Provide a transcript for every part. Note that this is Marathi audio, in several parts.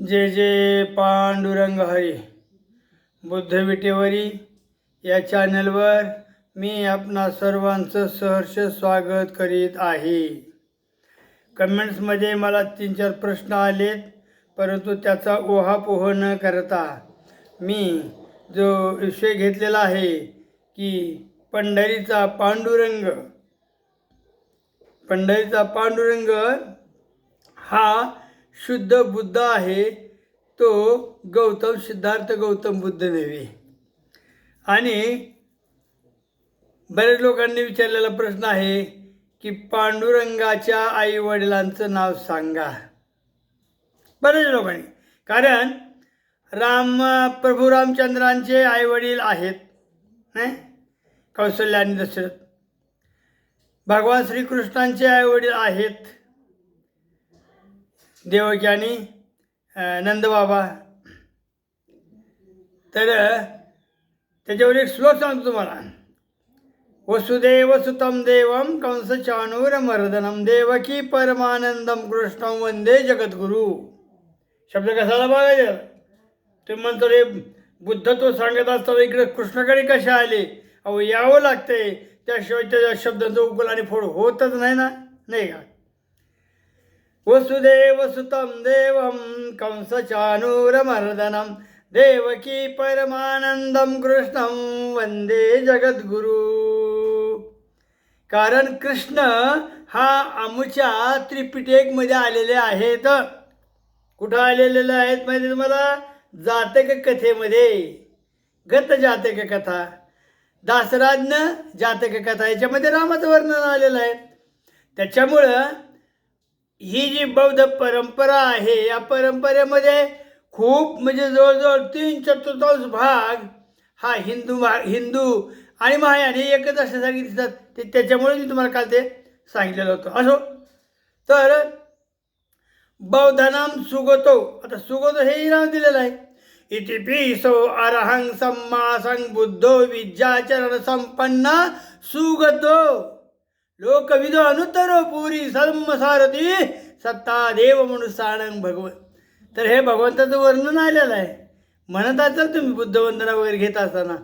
जे जे पांडुरंग हरी. बुद्ध विटेवरी या चॅनलवर मी आपणा सर्वांचं सहर्ष स्वागत करीत आहे. कमेंट्समध्ये मला तीन चार प्रश्न आलेत परंतु त्याचा ओहापोह न करता मी जो विषय घेतलेला आहे की पंढरीचा पांडुरंग पंढरीचा पांडुरंग हा शुद्ध बुद्ध आहे तो गौतम सिद्धार्थ गौतम बुद्ध नव्हे. आणि बरेच लोकांनी विचारलेला प्रश्न आहे की पांडुरंगाच्या आई वडिलांचं नाव सांगा. बरेच लोकांनी. कारण राम प्रभू रामचंद्रांचे आई वडील आहेत नाही कौशल्य आणि दशरथ. भगवान श्रीकृष्णांचे आई वडील आहेत देवकी आणि नंदबाबा. तर त्याच्यावर एक श्लोक सांगतो तुम्हाला. वसुदेव सुतम देवम कंस चाणूर मर्दनम देवकी परमानंदम कृष्ण वंदे जगद्गुरु. शब्द कसाला बघायचा? तुम्ही म्हणतो रे बुद्धत्व सांगत असताना इकडे कृष्णाकडे कशा आले? अहो यावं लागतंय. त्याशिवाय त्या शब्दांचा उकल आणि फोड होतच नाही ना? नाही का? वसुदेव सुतम देवम कंस देवकी परमानंदम कृष्णं वंदे जगद्गुरु। कारण कृष्ण हा आमच्या त्रिपिटेकमध्ये आलेले आहेत. कुठं आलेले आहेत माहिती तुम्हाला? जातक कथेमध्ये. गत जातक कथा. दासराज्ञ जातक कथा. याच्यामध्ये रामाचं वर्णन आलेलं आहे. त्याच्यामुळं ही जी बौद्ध परंपरा आहे या परंपरेमध्ये खूप म्हणजे जवळजवळ तीन चतुर्थांश भाग हा हिंदू भा- हिंदू आणि महायान हे एकच असल्यासारखे दिसतात. ते त्याच्यामुळे मी तुम्हाला काल ते सांगितलेलं होतं. असो तर बौद्धानाम सुगतो. आता सुगतो हेही नाव दिलेलं आहे. इति पिसो अरहंग सम्मा बुद्धो विद्याचरण संपन्न सुगतो. लोकविदो अनुत्तर पुरी सारथी सत्ता देव मनुसानंग भगवत तर हे भगवंताचं वर्णन आलेलं आहे म्हणत असाल तुम्ही बुद्धवंदना वगैरे घेत असताना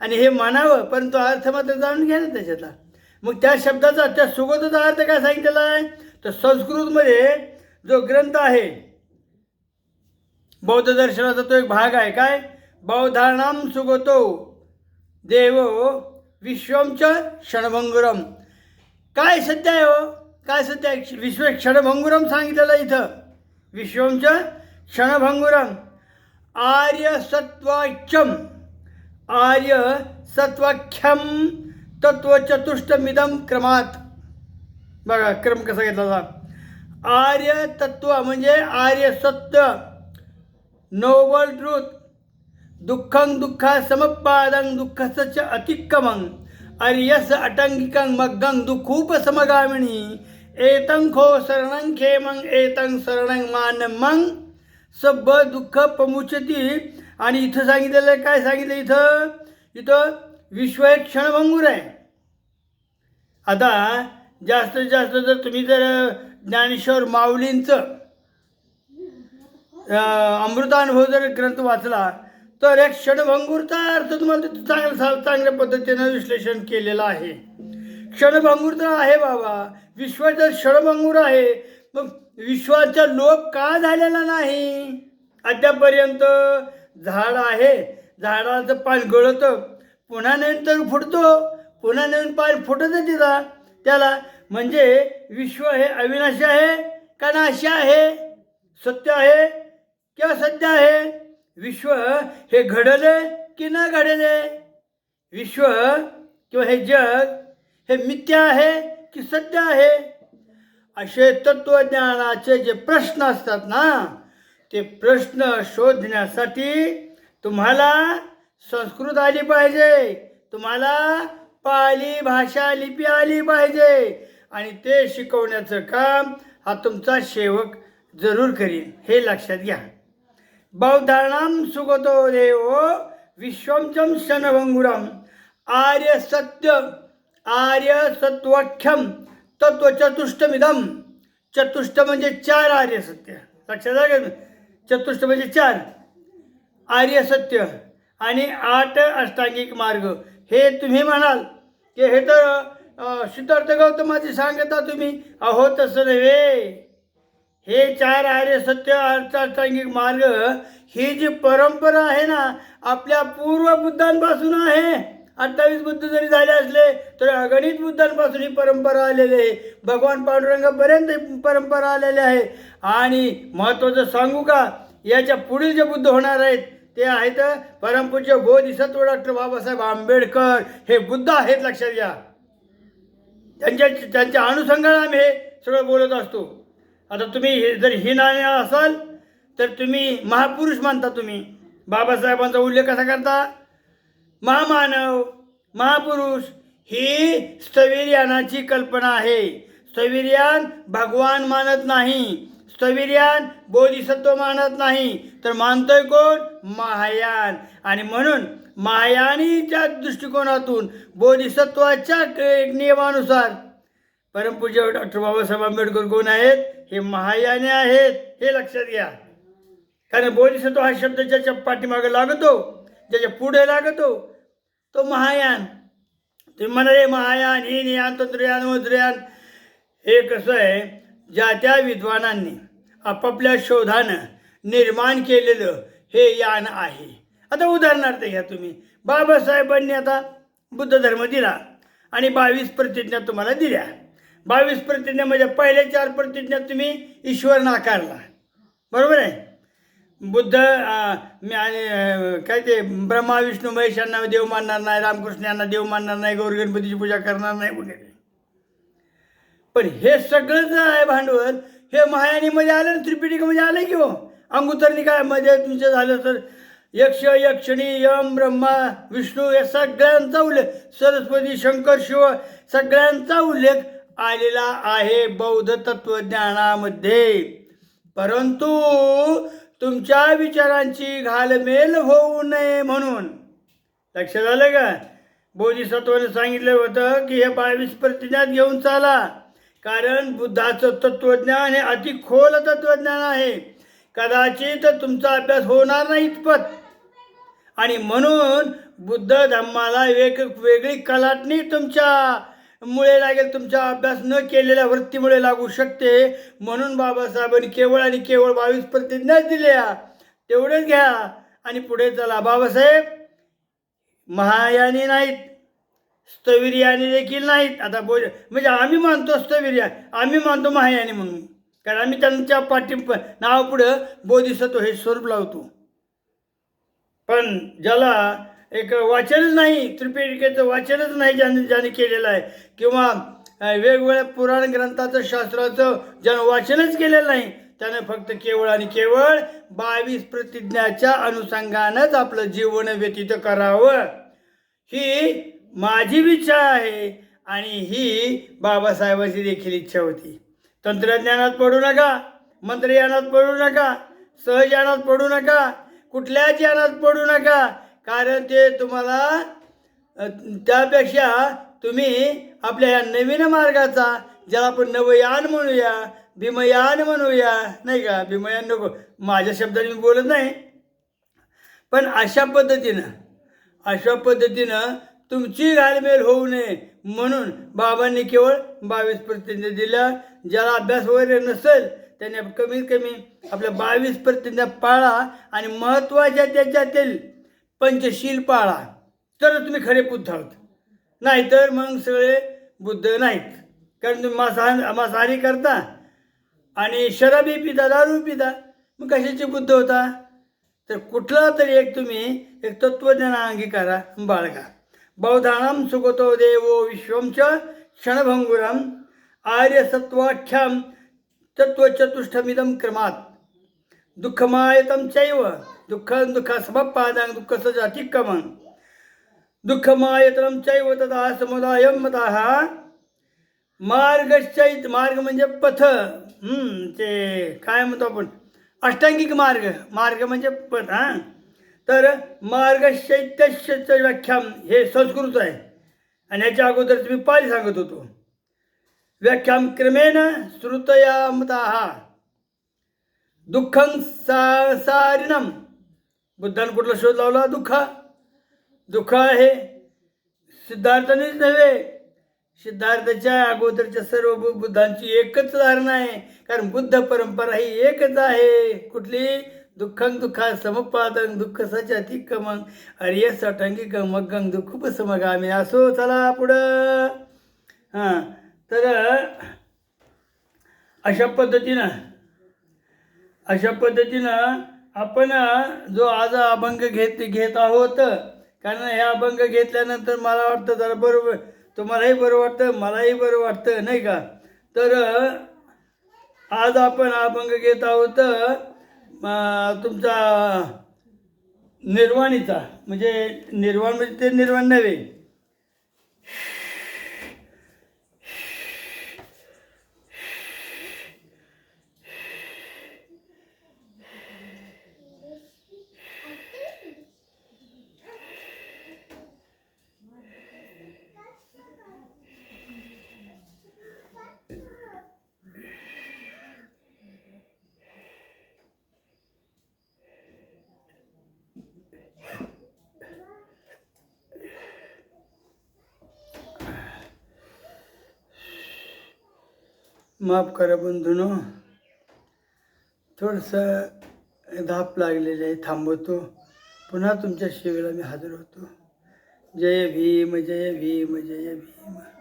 आणि हे मानावं परंतु अर्थ मात्र जाणून घ्या ना त्याच्यातला मग त्या शब्दाचा त्या सुगताचा अर्थ काय सांगितलेला आहे तर संस्कृतमध्ये जो ग्रंथ आहे बौद्ध दर्शनाचा तो एक भाग आहे काय बौद्धानाम सुगतो देव विश्वमच क्षणभंगुरम काय सत्य आहे हो? काय सत्य आहे? विश्व क्षणभंगुरम सांगितलेलं इथं. विश्वमचं क्षणभंगुरम. आर्य सत्वाख्यम आर्य सत्वाख्यम तत्वचतुष्टमिदम क्रमात. बघा क्रम कसा घेतला आर्य तत्व म्हणजे आर्य सत्य नोबल ट्रूथ दुःखं दुःखा समपादं दुःखस्य अतिक्रमंग अर्यस अटंकिकं मग्गं दुःखूपसमगामिनी समगामिणी। एतंखो शरणं खेमं एतं शरणं मानमं सब दुःख पमुचती। आणि इथं सांगितलेलं आहे काय सांगितलं इथं? इथं विश्व हे क्षणभंगूर आहे। आता जास्तीत जास्त जर तुम्ही जर ज्ञानेश्वर माऊलींचं अमृतानुभव जर ग्रंथ वाचला तर एक क्षणभंगूरचा अर्थ तुम्हाला तिथं चांगल्या चांगल्या पद्धतीनं विश्लेषण केलेलं आहे. क्षणभंगूर तर आहे बाबा. विश्व जर क्षणभंगूर आहे मग विश्वाचा लोप का झालेला नाही? अद्यापर्यंत झाड आहे. झाडाचं पान गळतं. पुन्हा नवीन तर फुटतो. पुन्हा नवीन पान फुटतं तिथं. त्याला म्हणजे विश्व हे अविनाशी आहे का नाशी आहे? सत्य आहे किंवा सत्य आहे? विश्व हे घडले की न घडले? विश्व किंवा हे जग हे मिथ्या आहे की सत्य आहे? असे तत्वज्ञानाचे जे प्रश्न असतात ना ते प्रश्न शोधण्यासाठी तुम्हाला संस्कृत आली पाहिजे तुम्हाला पाली भाषा लिपी आली पाहिजे आणि ते शिकवण्याचं काम हा तुमचा सेवक जरूर करीन. हे लक्षात घ्या. बौद्धानां सुगतो देवो विश्वंचम क्षणभंगुरम आर्य सत्य आर्य सत्वाख्यम तत्वचतुष्टमिदम चतुष्ट म्हणजे चार आर्य सत्य लक्षात आलं चतुष्ट म्हणजे चार। आर्य सत्य आणि आठ अष्टांगिक मार्ग। हे तुम्ही म्हणाल की हे तर सिद्धार्थ गौतमाची सांगता तुम्ही अहो तसं नव्हे. हे चार आर्य सत्य अर्थाष्टांगिक मार्ग ही जी परंपरा आहे ना आपल्या पूर्व बुद्धांपासून आहे. अठ्ठावीस बुद्ध जरी झाले असले तर अगणित बुद्धांपासून ही परंपरा आलेली आहे. भगवान पांडुरंगापर्यंत ही परंपरा आलेली आहे. आणि महत्त्वाचं सांगू का याच्या पुढील जे बुद्ध होणार आहेत ते आहेत परमपूज्य बोधिसत्व डॉक्टर बाबासाहेब आंबेडकर. हे बुद्ध आहेत लक्षात घ्या. त्यांच्या त्यांच्या अनुषंगाने आम्ही हे सगळं बोलत असतो. आता तुम्ही हे जर ही असाल तर तुम्ही महापुरुष मानता तुम्ही. बाबासाहेबांचा उल्लेख कसा करता? महामानव महापुरुष ही स्थविर्यानाची कल्पना आहे. स्थविर्यान भगवान मानत नाही. स्थविर्यान बोधिसत्व मानत नाही. तर मानतोय कोण? महायान. आणि म्हणून महायानीच्या दृष्टिकोनातून बोधिसत्वाच्या नियमानुसार परमपूज्य डॉक्टर बाबासाहेब आंबेडकर कोण आहेत? हे महायाने आहेत. हे लक्षात घ्या. कारण बोधिसत्व हा शब्द ज्याच्या पाठीमागे लागतो ज्याच्या पुढे लागतो तो महायान. तुम्ही म्हणाले महायान हे नियान तंत्रयान वज्रयान हे कसं आहे? ज्या त्या विद्वानांनी आपापल्या शोधानं निर्माण केलेलं हे यान आहे. आता उदाहरणार्थ घ्या तुम्ही. बाबासाहेबांनी आता बुद्ध धर्म दिला आणि बावीस प्रतिज्ञा तुम्हाला दिल्या. बावीस प्रतिज्ञा म्हणजे पहिल्या चार प्रतिज्ञा तुम्ही ईश्वर नाकारला बरोबर आहे? बुद्ध मी आणि काय ते ब्रह्मा विष्णू महेश यांना देव मानणार नाही रामकृष्ण यांना देव मानणार नाही गौरगणपतीची पूजा करणार नाही वगैरे. पण हे सगळं जर आहे भांडवल. हे महायानीमध्ये आलं ना त्रिपिटिकामध्ये आलं की हो? मध्ये तुमचं झालं तर यक्ष यक्षणी यम ब्रह्मा विष्णू या सगळ्यांचा उल्लेख. सरस्वती शंकर शिव सगळ्यांचा उल्लेख. आलेला आहे बौद्ध तत्वज्ञानामध्ये. परंतु तुमच्या विचारांची घालमेल होऊ नये म्हणून. लक्षात आलं का? बोधिसत्वाने सांगितलं होतं की हे बावीस प्रतिज्ञात घेऊन चाला. कारण बुद्धाचं तत्वज्ञान हे अति खोल तत्वज्ञान आहे. कदाचित तुमचा अभ्यास होणार नाही इतपत. आणि म्हणून बुद्ध धम्माला वेग वेगळी कलाटणी तुमच्या मुळे लागेल तुमचा अभ्यास न केलेल्या वृत्तीमुळे लागू शकते. म्हणून बाबासाहेबांनी केवळ आणि केवळ बावीस प्रतिज्ञाच दिल्या. तेवढेच घ्या. आणि पुढे चला. बाबासाहेब महायानी नाहीत. स्थविर्यानी देखील नाहीत. आता बोल म्हणजे आम्ही मानतो स्थविर्या आम्ही मानतो महायानी म्हणून. कारण आम्ही त्यांच्या पाठी नाव पुढं बोधिसत्व हे स्वरूप लावतो. पण ज्याला एक वाचनच नाही त्रिपिटकेचं वाचनच नाही ज्याने ज्याने केलेलं आहे. किंवा वेगवेगळ्या पुराण ग्रंथाचं शास्त्राचं ज्यानं वाचनच केलेलं नाही त्यानं फक्त केवळ आणि केवळ बावीस प्रतिज्ञाच्या अनुषंगानंच आपलं जीवन व्यतीत करावं. ही माझी इच्छा आहे आणि ही बाबासाहेबांची देखील इच्छा होती. तंत्रज्ञानात पडू नका मंत्रयानात पडू नका सहजानात पडू नका कुठल्याच यानात पडू नका कारण ते तुम्हाला त्यापेक्षा तुम्ही आपल्या या नवीन मार्गाचा ज्याला आपण नवयान म्हणूया भीमयान म्हणूया नाही का? भीमयान नको माझ्या शब्दाने मी बोलत नाही. पण अशा पद्धतीनं अशा पद्धतीनं तुमची घालमेल होऊ नये म्हणून बाबांनी केवळ बावीस प्रतिज्ञा दिल्या. ज्याला अभ्यास वगैरे नसेल त्याने कमीत कमी आपल्या बावीस प्रतिज्ञा पाळा आणि महत्त्वाच्या त्याच्यातील पंचशील पाळा. तर तुम्ही खरे बुद्ध आहोत. नाहीतर मग सगळे बुद्ध नाहीत. कारण तुम्ही मांसाहार मांसाहारी करता आणि शराबी पिता दारू पिता. मग कशाचे बुद्ध होता? तर कुठला तरी एक तुम्ही एक तत्त्वज्ञान अंगीकारा बाळगा. बौद्धानाम सुगतो देवो विश्वमच क्षणभंगुरम आर्यसत्वाख्याम तत्वचतुष्टमिदम क्रमात. दुःखमायतम चैव दुःख दुःख समपादां दुःख सजातिक्कमं दुःखमायतनं चैव तदा समुदायं मतः मार्गश्चैत मार्ग म्हणजे पथ। हम्म, ते काय म्हणतो आपण? अष्टांगिक मार्ग. मार्ग म्हणजे पथ हां? तर मार्गशैत्यस्य व्याख्यान हे संस्कृत आहे. आणि याच्या अगोदर तुम्ही पाली सांगत होतो. व्याख्यान क्रमेण श्रुतया मता दुःखं सा बुद्धाने कुठला शोध लावला? दुःख. दुःख आहे. सिद्धार्थानेच नव्हे. सिद्धार्थाच्या अगोदरच्या सर्व बुद्धांची एकच धारणा आहे. कारण बुद्ध परंपरा ही एकच आहे. कुठली? दुःखं दुःखा समपादं दुःख सचातिकमं अर्य सटंगी गमगंग दुःख समगामी असो चला पुढं. हां. तर अशा पद्धतीनं अशा पद्धतीनं आपण जो आज अभंग घेत घेत आहोत कारण हे अभंग घेतल्यानंतर मला वाटतं जरा बरोबर तुम्हालाही बरं वाटतं मलाही बरं वाटतं नाही का? तर आज आपण अभंग घेत आहोत तुमचा निर्वाणीचा म्हणजे निर्वाण म्हणजे ते निर्वाण नव्हे. माफ करा बंधूनो. थोडंसं धाप लागलेली आहे थांबवतो. पुन्हा तुमच्या सेवेला मी हजर होतो. जय भीम जय भीम जय भीम.